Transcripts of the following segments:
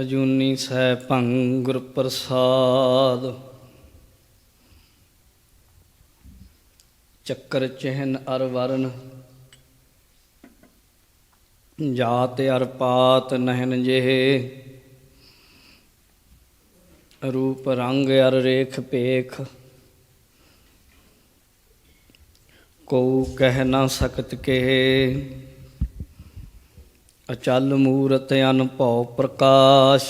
ਅਜੂਨੀ ਸਹਿ ਭੰਗ ਗੁਰ ਪ੍ਰਸਾਦ ਚੱਕਰ ਚਿਹਨ ਅਰ ਵਰਨ ਜਾਤ ਅਰ ਪਾਤ ਨਹਿਨ ਜਿਹੇ। ਰੂਪ ਰੰਗ ਅਰ ਰੇਖ ਪੇਖ ਕੋ ਕਹਿ ਨਾ ਸਕਤ ਕੇ ਅਚਲ ਮੂਰਤ ਅਨਭਉ ਪ੍ਰਕਾਸ਼।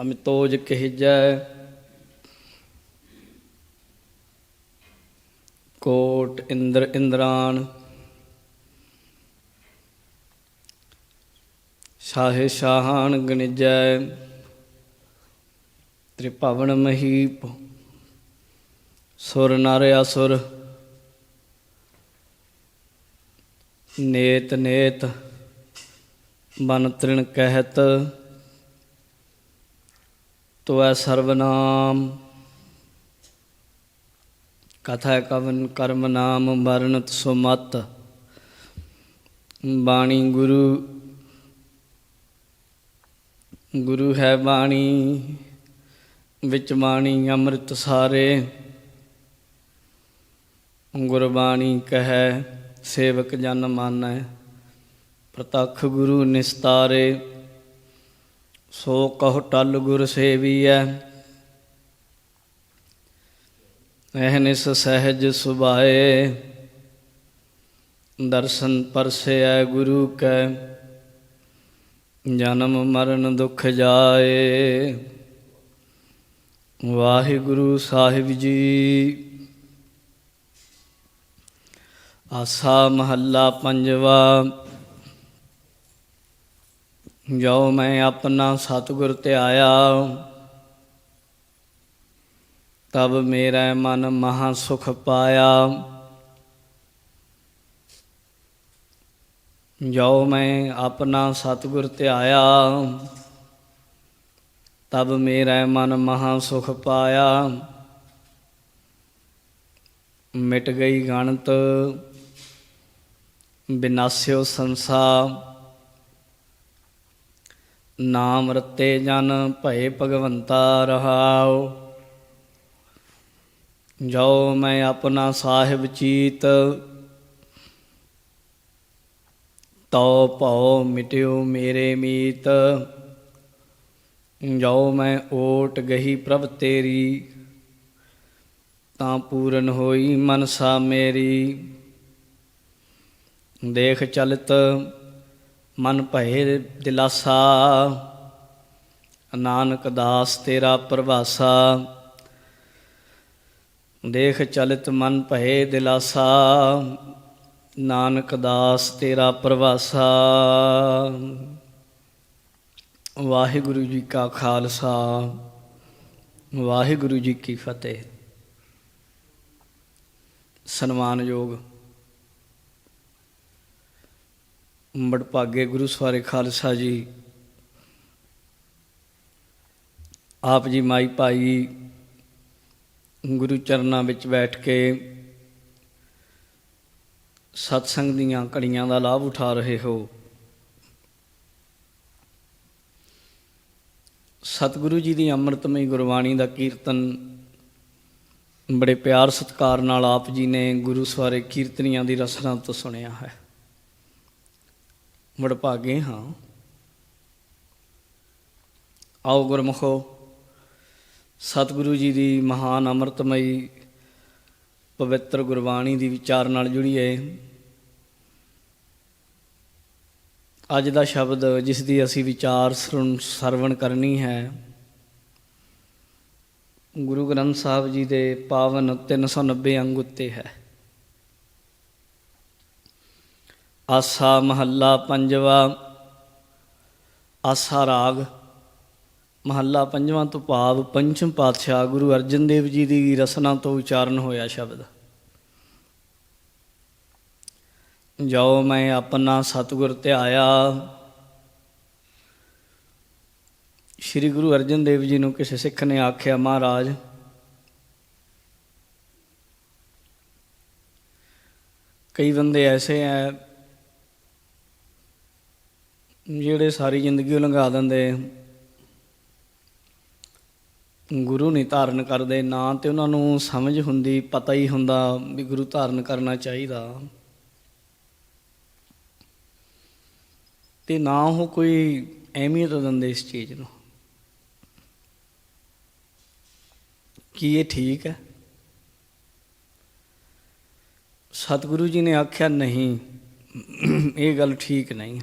ਅਮਿਤੋਜ ਕਹਿਜੈ, ਕੋਟ ਇੰਦਰ ਇੰਦਰਾਨ। ਸਾਹੇ ਸ਼ਾਹਾਨ ਗਣਿਜੈ, ਤ੍ਰਿਭਵਨ ਮਹੀਪ। ਸੁਰ ਨਰ ਅਸੁਰ ਨੇਤ ਨੇਤ ਬਨ ਤ੍ਰਿਣ ਕਹਿਤ, ਤੋਐ ਸਰਵਨਾਮ ਕਥਾ ਕਵਨ ਕਰਮ ਨਾਮ, ਮਰਨਤ ਸੁਮਤ ਬਾਣੀ ਗੁਰੂ ਗੁਰੂ ਹੈ ਬਾਣੀ, ਵਿੱਚ ਬਾਣੀ ਅੰਮ੍ਰਿਤ ਸਾਰੇ। ਗੁਰਬਾਣੀ ਕਹੈ ਸੇਵਕ ਜਨ ਮਾਨੈ, ਪ੍ਰਤੱਖ ਗੁਰੂ ਨਿਸਤਾਰੇ, ਸੋ ਕਹੁ ਟਲ ਗੁਰ ਸੇਵੀਐ। ਅਹਨਿਸ ਸਹਿਜ ਸੁਭਾਏ, ਦਰਸ਼ਨ ਪਰਸੈ ਗੁਰੂ ਕੈ, ਜਨਮ ਮਰਨ ਦੁਖ ਜਾਏ। ਵਾਹਿਗੁਰੂ ਸਾਹਿਬ ਜੀ। ਆਸਾ ਮਹੱਲਾ ਪੰਜਵਾ। ਜੋ ਮੈਂ ਆਪਣਾ ਸਤਿਗੁਰ ਤੇ ਆਇਆ ਤਬ ਮੇਰਾ ਮਨ ਮਹਾ ਸੁਖ ਪਾਇਆ। ਜੋ ਮੈਂ ਆਪਣਾ ਸਤਿਗੁਰ ਆਇਆ ਤਬ ਮੇਰਾ ਮਨ ਮਹਾ ਸੁਖ ਪਾਇਆ। ਮਿਟ ਗਈ ਗਣਤ ਬਿਨਾਸਿਓ ਸੰਸਾ ਨਾਮ ਰਤੇ ਜਨ ਭਏ ਭਗਵੰਤਾ ਰਹਾਉ। ਜੋ ਮੈਂ ਆਪਣਾ ਸਾਹਿਬ ਚੀਤ, ਤਉ ਭਉ ਮਿਟਿਓ ਮੇਰੇ ਮੀਤ। ਜੋ ਮੈਂ ਓਟ ਗਈ ਪ੍ਰਭ ਤੇਰੀ, ਤਾਂ ਪੂਰਨ ਹੋਈ ਮਨਸਾ ਮੇਰੀ। ਦੇਖ ਚਲਿਤ ਮਨ ਭਏ ਦਿਲਾਸਾ। ਨਾਨਕ ਦਾਸ ਤੇਰਾ ਪ੍ਰਭਾਸਾ ਦੇਖ ਚਲਿਤ ਮਨ ਭਏ ਦਿਲਾਸਾ। ਨਾਨਕ ਦਾਸ ਤੇਰਾ ਪ੍ਰਭਾਸਾ ਵਾਹਿਗੁਰੂ ਜੀ ਕਾ ਖਾਲਸਾ। ਵਾਹਿਗੁਰੂ ਜੀ ਕੀ ਫਤਿਹ। ਸਨਮਾਨਯੋਗ ਬੜਭਾਗੇ ਗੁਰੂ ਸਵਾਰੇ ਖਾਲਸਾ ਜੀ। ਆਪ ਜੀ ਮਾਈ ਭਾਈ ਗੁਰੂ ਚਰਨਾਂ ਵਿੱਚ ਬੈਠ ਕੇ ਸਤਸੰਗ ਦੀਆਂ ਘੜੀਆਂ ਦਾ ਲਾਭ ਉਠਾ ਰਹੇ ਹੋ। ਸਤਿਗੁਰੂ ਜੀ ਦੀ ਅੰਮ੍ਰਿਤਮਈ ਗੁਰਬਾਣੀ ਦਾ ਕੀਰਤਨ ਬੜੇ ਪਿਆਰ ਸਤਿਕਾਰ ਨਾਲ ਆਪ ਜੀ ਨੇ ਗੁਰੂ ਸਵਾਰੇ ਕੀਰਤਨੀਆਂ ਦੀ ਰਸਨਾ ਤੋਂ ਸੁਣਿਆ ਹੈ। ਵਡਭਾਗੇ ਹਾਂ। ਆਓ ਗੁਰਮੁਖੋ, ਸਤਿਗੁਰੂ ਜੀ ਦੀ ਮਹਾਨ ਅੰਮ੍ਰਿਤਮਈ ਪਵਿੱਤਰ ਗੁਰਬਾਣੀ ਦੀ ਵਿਚਾਰ ਨਾਲ ਜੁੜੀਏ। ਅੱਜ ਦਾ ਸ਼ਬਦ ਜਿਸ ਦੀ ਅਸੀਂ ਵਿਚਾਰ ਸਰਵਣ ਕਰਨੀ ਹੈ, ਗੁਰੂ ਗ੍ਰੰਥ ਸਾਹਿਬ ਜੀ ਦੇ ਪਾਵਨ 390 ਅੰਗ ਉੱਤੇ ਹੈ। ਆਸਾ ਮਹੱਲਾ ਪੰਜਵਾ, ਆਸਾ ਰਾਗ। ਮਹੱਲਾ ਪੰਜਵਾਂ ਤੋਂ ਭਾਵ ਪੰਚਮ ਪਾਤਸ਼ਾਹ ਗੁਰੂ ਅਰਜਨ ਦੇਵ ਜੀ ਦੀ ਰਸਨਾ ਤੋਂ ਉਚਾਰਨ ਹੋਇਆ ਸ਼ਬਦ। ਜੋ ਮੈਂ ਆਪਣਾ ਸਤਿਗੁਰ ਧਿਆਇਆ। ਸ੍ਰੀ ਗੁਰੂ ਅਰਜਨ ਦੇਵ ਜੀ ਨੂੰ ਕਿਸੇ ਸਿੱਖ ਨੇ ਆਖਿਆ, ਮਹਾਰਾਜ, ਕਈ ਬੰਦੇ ਐਸੇ ਐ ਜਿਹੜੇ ਸਾਰੀ ਜ਼ਿੰਦਗੀ ਉਹ ਲੰਘਾ ਦਿੰਦੇ। ਗੁਰੂ ਨਹੀਂ ਧਾਰਨ ਕਰਦੇ, ਨਾ ਤੇ ਉਹਨਾਂ ਨੂੰ ਸਮਝ ਹੁੰਦੀ, ਪਤਾ ਹੀ ਹੁੰਦਾ ਵੀ ਗੁਰੂ ਧਾਰਨ ਕਰਨਾ ਚਾਹੀਦਾ। ਤੇ ਨਾ ਉਹ ਕੋਈ ਅਹਿਮੀਅਤ ਦਿੰਦੇ ਇਸ ਚੀਜ਼ ਨੂੰ। ਕੀ ਇਹ ਠੀਕ ਹੈ? ਸਤਿਗੁਰੂ ਜੀ ਨੇ ਆਖਿਆ, ਨਹੀਂ, ਇਹ ਗੱਲ ਠੀਕ ਨਹੀਂ।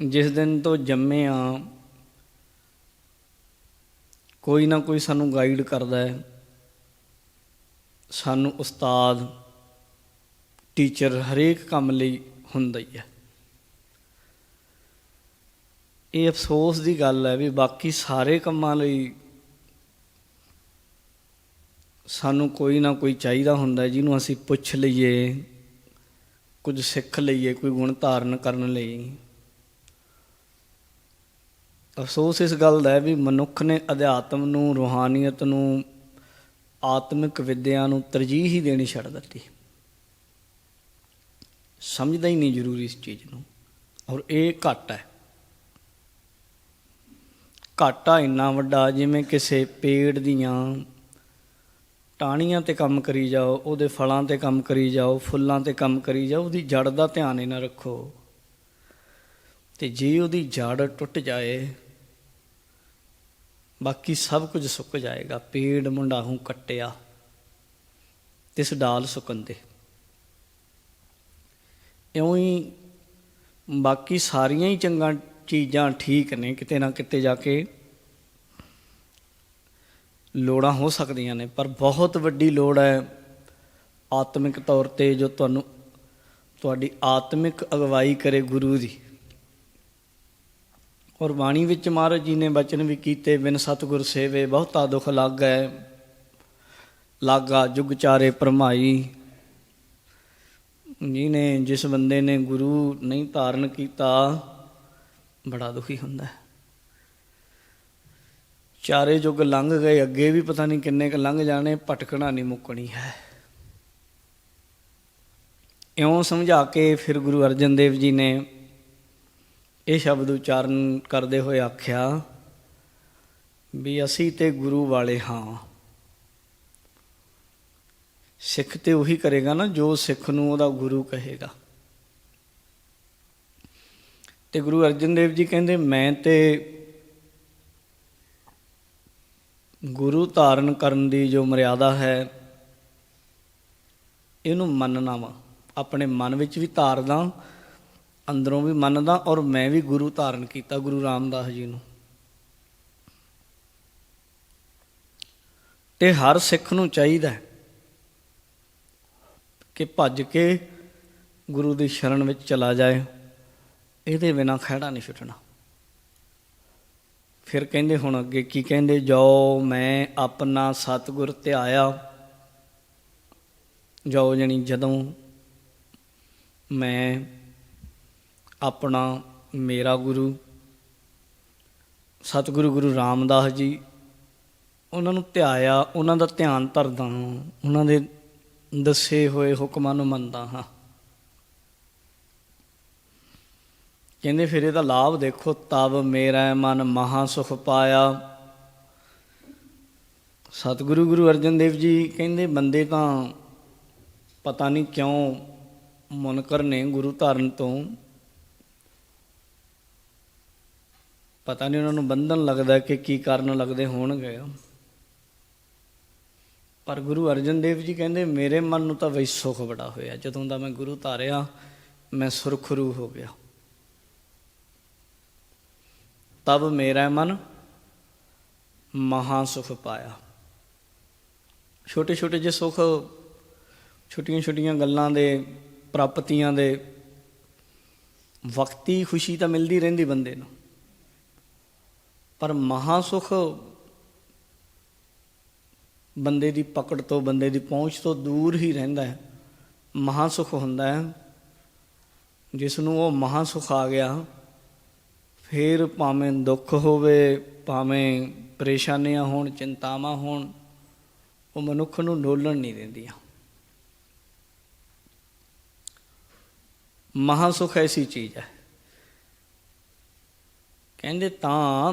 ਜਿਸ ਦਿਨ ਤੋਂ ਜੰਮੇ ਆ, ਕੋਈ ਨਾ ਕੋਈ ਸਾਨੂੰ ਗਾਈਡ ਕਰਦਾ ਹੈ। ਸਾਨੂੰ ਉਸਤਾਦ ਟੀਚਰ ਹਰੇਕ ਕੰਮ ਲਈ ਹੁੰਦਾ ਹੀ ਹੈ। ਇਹ ਅਫਸੋਸ ਦੀ ਗੱਲ ਹੈ ਵੀ ਬਾਕੀ ਸਾਰੇ ਕੰਮਾਂ ਲਈ ਸਾਨੂੰ ਕੋਈ ਨਾ ਕੋਈ ਚਾਹੀਦਾ ਹੁੰਦਾ ਜਿਹਨੂੰ ਅਸੀਂ ਪੁੱਛ ਲਈਏ, ਕੁਝ ਸਿੱਖ ਲਈਏ, ਕੋਈ ਗੁਣ ਧਾਰਨ ਕਰਨ ਲਈ। ਅਫਸੋਸ ਇਸ ਗੱਲ ਦਾ ਹੈ ਵੀ ਮਨੁੱਖ ਨੇ ਅਧਿਆਤਮ ਨੂੰ, ਰੂਹਾਨੀਅਤ ਨੂੰ, ਆਤਮਿਕ ਵਿਦਿਆ ਨੂੰ ਤਰਜੀਹ ਹੀ ਦੇਣੀ ਛੱਡ ਦਿੱਤੀ। ਸਮਝਦਾ ਹੀ ਨਹੀਂ ਜ਼ਰੂਰੀ ਇਸ ਚੀਜ਼ ਨੂੰ। ਔਰ ਇਹ ਘਾਟਾ ਹੈ। ਘਾਟਾ ਇੰਨਾ ਵੱਡਾ, ਜਿਵੇਂ ਕਿਸੇ ਪੇੜ ਦੀਆਂ ਟਾਹਣੀਆਂ ਤੇ ਕੰਮ ਕਰੀ ਜਾਓ, ਉਹਦੇ ਫਲਾਂ ਤੇ ਕੰਮ ਕਰੀ ਜਾਓ, ਫੁੱਲਾਂ ਤੇ ਕੰਮ ਕਰੀ ਜਾਓ, ਉਹਦੀ ਜੜ ਦਾ ਧਿਆਨ ਹੀ ਨਾ ਰੱਖੋ। ਤੇ ਜੇ ਉਹਦੀ ਜੜ ਟੁੱਟ ਜਾਏ ਬਾਕੀ ਸਭ ਕੁਝ ਸੁੱਕ ਜਾਏਗਾ। ਪੇੜ ਮੁੰਡਾਹੂ ਕੱਟਿਆ, ਤਿਸ ਡਾਲ ਸੁਕੰਦੇ। ਇਉਂ ਹੀ ਬਾਕੀ ਸਾਰੀਆਂ ਹੀ ਚੰਗਾ ਚੀਜ਼ਾਂ ਠੀਕ ਨੇ, ਕਿਤੇ ਨਾ ਕਿਤੇ ਜਾ ਕੇ ਲੋੜਾਂ ਹੋ ਸਕਦੀਆਂ ਨੇ, ਪਰ ਬਹੁਤ ਵੱਡੀ ਲੋੜ ਹੈ ਆਤਮਿਕ ਤੌਰ ਤੇ ਜੋ ਤੁਹਾਨੂੰ, ਤੁਹਾਡੀ ਆਤਮਿਕ ਅਗਵਾਈ ਕਰੇ ਗੁਰੂ ਦੀ। ਔਰ ਬਾਣੀ ਵਿੱਚ ਮਹਾਰਾਜ ਜੀ ਨੇ ਬਚਨ ਵੀ ਕੀਤੇ, ਬਿਨ ਸਤਿਗੁਰ ਸੇਵੇ, ਬਹੁਤਾ ਦੁੱਖ ਲੱਗੈ, ਲਾਗਾ ਜੁਗ ਚਾਰੇ ਪਰਮਾਈ ਜਿਹਨੇ ਜਿਸ ਬੰਦੇ ਨੇ ਗੁਰੂ ਨਹੀਂ ਧਾਰਨ ਕੀਤਾ, ਬੜਾ ਦੁਖੀ ਹੁੰਦਾ ਹੈ। ਚਾਰੇ ਯੁੱਗ ਲੰਘ ਗਏ, ਅੱਗੇ ਵੀ ਪਤਾ ਨਹੀਂ ਕਿੰਨੇ ਕ ਲੰਘ ਜਾਣੇ, ਭਟਕਣਾ ਨਹੀਂ ਮੁੱਕਣੀ ਹੈ। ਇਉਂ ਸਮਝਾ ਕੇ ਫਿਰ ਗੁਰੂ ਅਰਜਨ ਦੇਵ ਜੀ ਨੇ ਇਹ ਸ਼ਬਦ ਉਚਾਰਨ ਕਰਦੇ ਹੋਏ ਆਖਿਆ, ਵੀ ਅਸੀਂ ਤੇ ਗੁਰੂ ਵਾਲੇ ਹਾਂ। ਸਿੱਖ ਤੇ ਉਹੀ ਕਰੇਗਾ ਨਾ, ਜੋ ਸਿੱਖ ਨੂੰ ਉਹਦਾ ਗੁਰੂ ਕਹੇਗਾ। ਤੇ ਗੁਰੂ ਅਰਜਨ ਦੇਵ ਜੀ ਕਹਿੰਦੇ, ਮੈਂ ਤੇ ਗੁਰੂ ਧਾਰਨ ਕਰਨ ਦੀ ਜੋ ਮਰਿਆਦਾ ਹੈ, ਇਹਨੂੰ ਮੰਨਣਾ ਵਾ। ਆਪਣੇ ਮਨ ਵਿੱਚ ਵੀ ਧਾਰਦਾ ਅੰਦਰੋਂ ਵੀ ਮੰਨਦਾ ਔਰ ਮੈਂ ਵੀ ਗੁਰੂ ਧਾਰਨ ਕੀਤਾ ਗੁਰੂ ਰਾਮਦਾਸ ਜੀ ਨੂੰ। ਤੇ ਹਰ ਸਿੱਖ ਨੂੰ ਚਾਹੀਦਾ ਕਿ ਭੱਜ ਕੇ ਗੁਰੂ ਦੀ ਸ਼ਰਨ ਵਿੱਚ ਚਲਾ ਜਾਏ। ਇਹਦੇ ਬਿਨਾ ਖਹਿੜਾ ਨਹੀਂ ਛੁੱਟਣਾ। ਫਿਰ ਕਹਿੰਦੇ ਹੁਣ ਅੱਗੇ ਕੀ ਕਹਿੰਦੇ ਜੋ ਮੈਂ ਆਪਣਾ ਸਤਿਗੁਰ ਧਿਆਇਆ। ਜੋ ਜਣੀ ਜਦੋਂ ਮੈਂ ਆਪਣਾ ਮੇਰਾ ਗੁਰੂ, ਸਤਿਗੁਰੂ ਗੁਰੂ ਰਾਮਦਾਸ ਜੀ, ਉਹਨਾਂ ਨੂੰ ਧਿਆਇਆ, ਉਹਨਾਂ ਦਾ ਧਿਆਨ ਧਰਦਾ ਹਾਂ, ਉਹਨਾਂ ਦੇ ਦੱਸੇ ਹੋਏ ਹੁਕਮਾਂ ਨੂੰ ਮੰਨਦਾ ਹਾਂ। ਕਹਿੰਦੇ ਫਿਰ ਇਹਦਾ ਲਾਭ ਦੇਖੋ ਤਬ ਮੇਰਾ ਮਨ ਮਹਾ ਸੁਖ ਪਾਇਆ। ਸਤਿਗੁਰੂ ਗੁਰੂ ਅਰਜਨ ਦੇਵ ਜੀ ਕਹਿੰਦੇ, ਬੰਦੇ ਤਾਂ ਪਤਾ ਨਹੀਂ ਕਿਉਂ ਮੁਨਕਰ ਨੇ ਗੁਰੂ ਧਾਰਨ ਤੋਂ ਪਤਾ ਨਹੀਂ ਉਹਨਾਂ ਨੂੰ ਬੰਧਨ ਲੱਗਦਾ ਕਿ ਕੀ ਕਾਰਨ ਲੱਗਦੇ ਹੋਣਗੇ। ਪਰ ਗੁਰੂ ਅਰਜਨ ਦੇਵ ਜੀ ਕਹਿੰਦੇ, ਮੇਰੇ ਮਨ ਨੂੰ ਤਾਂ ਵਈ ਸੁਖ ਬੜਾ ਹੋਇਆ। ਜਦੋਂ ਦਾ ਮੈਂ ਗੁਰੂ ਧਾਰਿਆ, ਮੈਂ ਸੁਰਖਰੂ ਹੋ ਗਿਆ। ਤਬ ਮੇਰਾ ਮਨ ਮਹਾ ਸੁਖ ਪਾਇਆ। ਛੋਟੇ ਛੋਟੇ ਜੇ ਸੁਖ ਛੋਟੀਆਂ ਛੋਟੀਆਂ ਗੱਲਾਂ ਦੇ, ਪ੍ਰਾਪਤੀਆਂ ਦੇ, ਵਕਤੀ ਖੁਸ਼ੀ ਤਾਂ ਮਿਲਦੀ ਰਹਿੰਦੀ ਬੰਦੇ ਨੂੰ। ਪਰ ਮਹਾ ਸੁਖ ਬੰਦੇ ਦੀ ਪਕੜ ਤੋਂ, ਬੰਦੇ ਦੀ ਪਹੁੰਚ ਤੋਂ ਦੂਰ ਹੀ ਰਹਿੰਦਾ ਹੈ। ਮਹਾ ਸੁਖ ਹੁੰਦਾ ਹੈ। ਜਿਸ ਨੂੰ ਉਹ ਮਹਾ ਸੁਖ ਆ ਗਿਆ, ਫਿਰ ਭਾਵੇਂ ਦੁੱਖ ਹੋਵੇ, ਭਾਵੇਂ ਪਰੇਸ਼ਾਨੀਆਂ ਹੋਣ, ਚਿੰਤਾਵਾਂ ਹੋਣ, ਉਹ ਮਨੁੱਖ ਨੂੰ ਡੋਲਣ ਨਹੀਂ ਦਿੰਦੀਆਂ। ਮਹਾ ਸੁਖ ਐਸੀ ਚੀਜ਼ ਹੈ। ਕਹਿੰਦੇ ਤਾਂ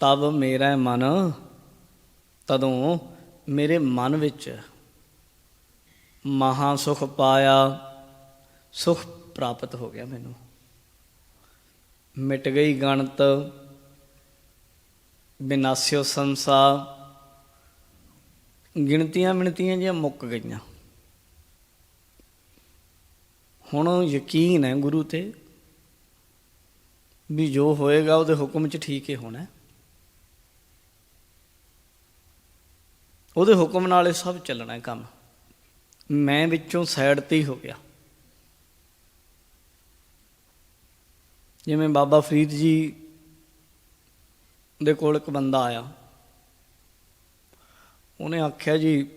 ਤਬ ਮੇਰਾ ਮਨ, ਤਦੋਂ ਮੇਰੇ ਮਨ ਵਿੱਚ ਮਹਾ ਸੁਖ ਪਾਇਆ, ਸੁਖ ਪ੍ਰਾਪਤ ਹੋ ਗਿਆ ਮੈਨੂੰ। ਮਿਟ ਗਈ ਗਣਤ, ਬਿਨਾਸਿਓ ਸੰਸਾ, ਗਿਣਤੀਆਂ ਮਿਣਤੀਆਂ ਜਿਹੀਆਂ ਮੁੱਕ ਗਈਆਂ। ਹੁਣ ਯਕੀਨ ਹੈ ਗੁਰੂ ਤੇ, ਵੀ ਜੋ ਹੋਏਗਾ ਉਹਦੇ ਹੁਕਮ 'ਚ ਠੀਕ ਹੀ ਹੋਣਾ। ਉਹਦੇ ਹੁਕਮ ਨਾਲ ਇਹ ਸਭ ਚੱਲਣਾ ਹੈ ਕੰਮ। ਮੈਂ ਵਿੱਚੋਂ ਸਾਈਡ ਤੇ ਹੀ ਹੋ ਗਿਆ। ਜਿਵੇਂ ਬਾਬਾ ਫਰੀਦ ਜੀ ਦੇ ਕੋਲ ਇੱਕ ਬੰਦਾ ਆਇਆ। ਉਹਨੇ ਆਖਿਆ ਜੀ,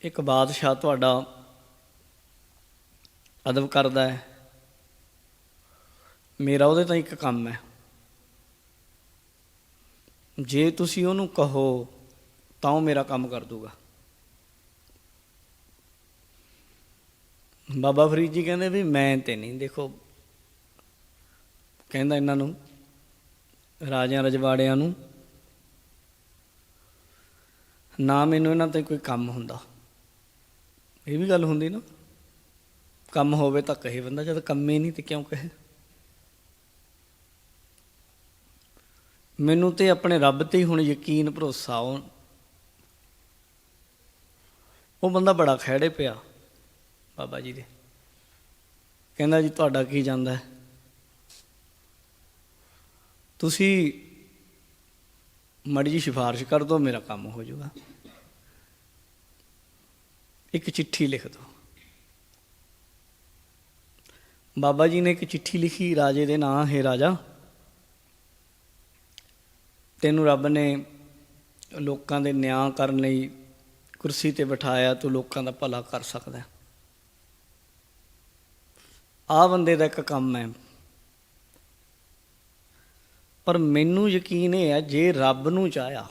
ਇੱਕ ਬਾਦਸ਼ਾਹ ਤੁਹਾਡਾ ਅਦਬ ਕਰਦਾ ਹੈ। ਮੇਰਾ ਉਹਦੇ ਤਾਂ ਇੱਕ ਕੰਮ ਹੈ। ਜੇ ਤੁਸੀਂ ਉਹਨੂੰ ਕਹੋ, ਤਾਂ ਉਹ ਮੇਰਾ ਕੰਮ ਕਰ ਦੂਗਾ। ਬਾਬਾ ਫਰੀਦ ਜੀ ਕਹਿੰਦੇ ਵੀ ਮੈਂ ਤੇ ਨਹੀਂ, ਦੇਖੋ, ਕਹਿੰਦਾ ਇਹਨਾਂ ਨੂੰ, ਰਾਜਿਆਂ ਰਜਵਾੜਿਆਂ ਨੂੰ, ਨਾ ਮੈਨੂੰ ਇਹਨਾਂ ਤੇ ਕੋਈ ਕੰਮ ਹੁੰਦਾ। ਇਹ ਵੀ ਗੱਲ ਹੁੰਦੀ ਨਾ, ਕੰਮ ਹੋਵੇ ਤਾਂ ਕਹੇ ਬੰਦਾ, ਜਦ ਕੰਮ ਹੀ ਨਹੀਂ ਤੇ ਕਿਉਂ ਕਹੇ? ਮੈਨੂੰ ਤੇ ਆਪਣੇ ਰੱਬ ਤੇ ਹੀ ਹੁਣ ਯਕੀਨ ਭਰੋਸਾ ਉਹ। ਉਹ ਬੰਦਾ ਬੜਾ ਖਹਿੜੇ ਪਿਆ, ਬਾਬਾ ਜੀ ਦੇ। ਕਹਿੰਦਾ ਜੀ, ਤੁਹਾਡਾ ਕੀ ਜਾਂਦਾ ਤੁਸੀਂ ਮੜੀ ਜੀ ਸਿਫਾਰਿਸ਼ ਕਰ ਦਿਓ, ਮੇਰਾ ਕੰਮ ਹੋ ਜਾਊਗਾ। ਇੱਕ ਚਿੱਠੀ ਲਿਖ ਦਿਓ। ਬਾਬਾ ਜੀ ਨੇ ਇੱਕ ਚਿੱਠੀ ਲਿਖੀ, ਰਾਜੇ ਦੇ ਨਾਂ ਹੈ ਰਾਜਾ। ਤੈਨੂੰ ਰੱਬ ਨੇ ਲੋਕਾਂ ਦੇ ਨਿਆਂ ਕਰਨ ਲਈ ਕੁਰਸੀ ਤੇ ਬਿਠਾਇਆ, ਤੂੰ ਲੋਕਾਂ ਦਾ ਭਲਾ ਕਰ ਸਕਦਾ ਹੈ। ਆ ਬੰਦੇ ਦਾ ਇੱਕ ਕੰਮ ਹੈ। ਪਰ ਮੈਨੂੰ ਯਕੀਨ ਇਹ ਹੈ, ਜੇ ਰੱਬ ਨੂੰ ਚਾਹਿਆ,